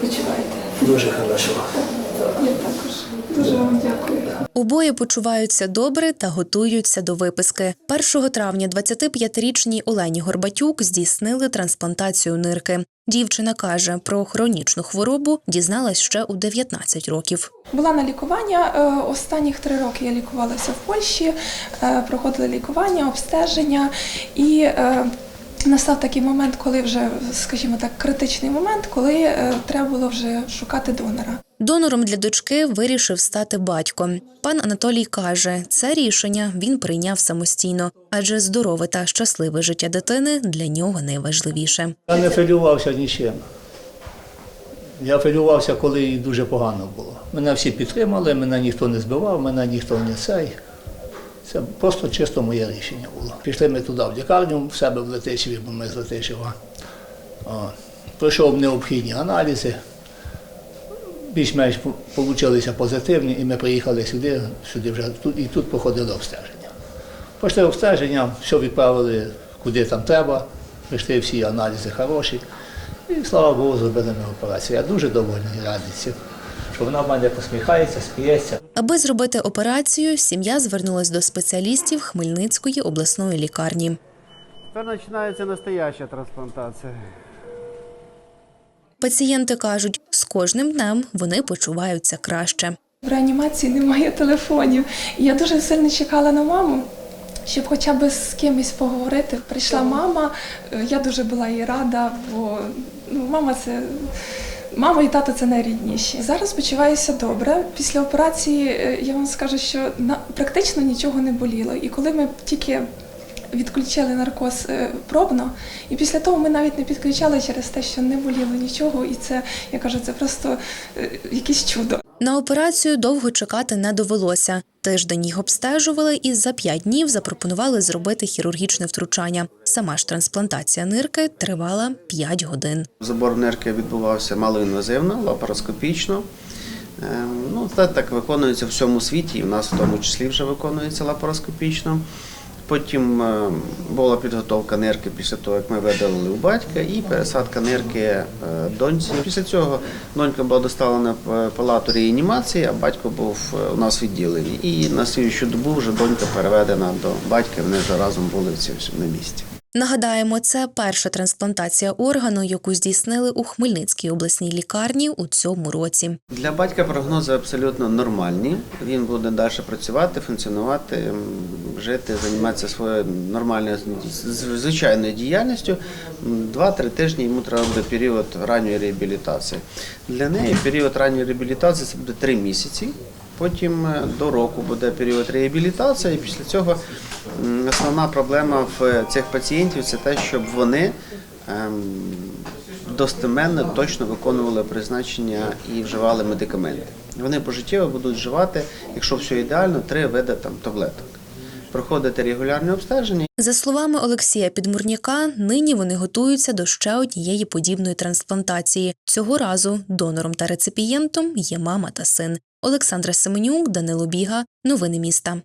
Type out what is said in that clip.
почуваєте? Дуже хорошо. Я також. Дуже вам дякую. Обоє почуваються добре та готуються до виписки. 1 травня 25-річній Олені Горбатюк здійснили трансплантацію нирки. Дівчина каже, про хронічну хворобу дізналась ще у 19 років. Була на лікування. е, Останніх три роки я лікувалася в Польщі, е, проходила лікування, обстеження і. Настав такий момент, коли вже, скажімо так, критичний момент, коли е, треба було вже шукати донора. Донором для дочки вирішив стати батько. Пан Анатолій каже, це рішення він прийняв самостійно, адже здорове та щасливе життя дитини для нього найважливіше. Я не хвилювався нічим. Я хвилювався, коли дуже погано було. Мене всі підтримали, мене ніхто не збивав, мене ніхто не цей. Це просто чисто моє рішення було. Пішли ми туди, в лікарню, в себе в Летичеві, бо ми з Летичева. Пройшов необхідні аналізи. Більш-менш вийшли позитивні, і ми приїхали сюди, сюди вже і тут проходили обстеження. Пішли обстеження, все відправили куди там треба, прийшли всі аналізи хороші. І слава Богу, зробили ми операцію. Я дуже довольний радий цим, що вона в мене посміхається, сміється. Аби зробити операцію, сім'я звернулась до спеціалістів Хмельницької обласної лікарні. Тепер починається настояща трансплантація. Пацієнти кажуть, з кожним днем вони почуваються краще. В реанімації немає телефонів. Я дуже сильно чекала на маму, щоб хоча б з кимось поговорити. Прийшла мама, е, я дуже була їй рада, бо ну, мама це. Мама і тато це найрідніші. Зараз почуваюся добре. Після операції е, я вам скажу, що практично нічого не боліло. І коли ми тільки відключили наркоз е, пробно, і після того ми навіть не підключали через те, що не боліло нічого, і це я кажу, це просто е, якесь чудо. На операцію довго чекати не довелося. Тиждень їх обстежували і за п'ять днів запропонували зробити хірургічне втручання. Сама ж трансплантація нирки тривала 5 годин. Забор нирки відбувався малоінвазивно, лапароскопічно. Ем, Ну, це так виконується в всьому світі, і в нас в тому числі вже виконується лапароскопічно. Потім е, була підготовка нирки після того, як ми видалили у батька, і пересадка нирки е, доньці. Після цього донька була доставлена в палату реанімації, а батько був е, у нас відділенні. І на слідчу добу вже донька переведена до батька. Вони вже разом були в на місці. Нагадаємо, це перша трансплантація органу, яку здійснили у Хмельницькій обласній лікарні у цьому році. Для батька прогнози абсолютно нормальні. Він буде далі працювати, функціонувати, жити, займатися своєю нормальною звичайною діяльністю. Два-три тижні йому треба буде період ранньої реабілітації. Для неї період ранньої реабілітації це буде три місяці. Потім е, до року буде період реабілітації, і після цього основна проблема в цих пацієнтів це те, щоб вони ем, достеменно точно виконували призначення і вживали медикаменти. Вони пожиттєво будуть вживати, якщо все ідеально, три види там таблеток. Проходити регулярне обстеження За словами Олексія Підмурняка, нині вони готуються до ще однієї подібної трансплантації. Цього разу донором та реципієнтом є мама та син. Олександра Семенюк, Данило Біга. Новини міста.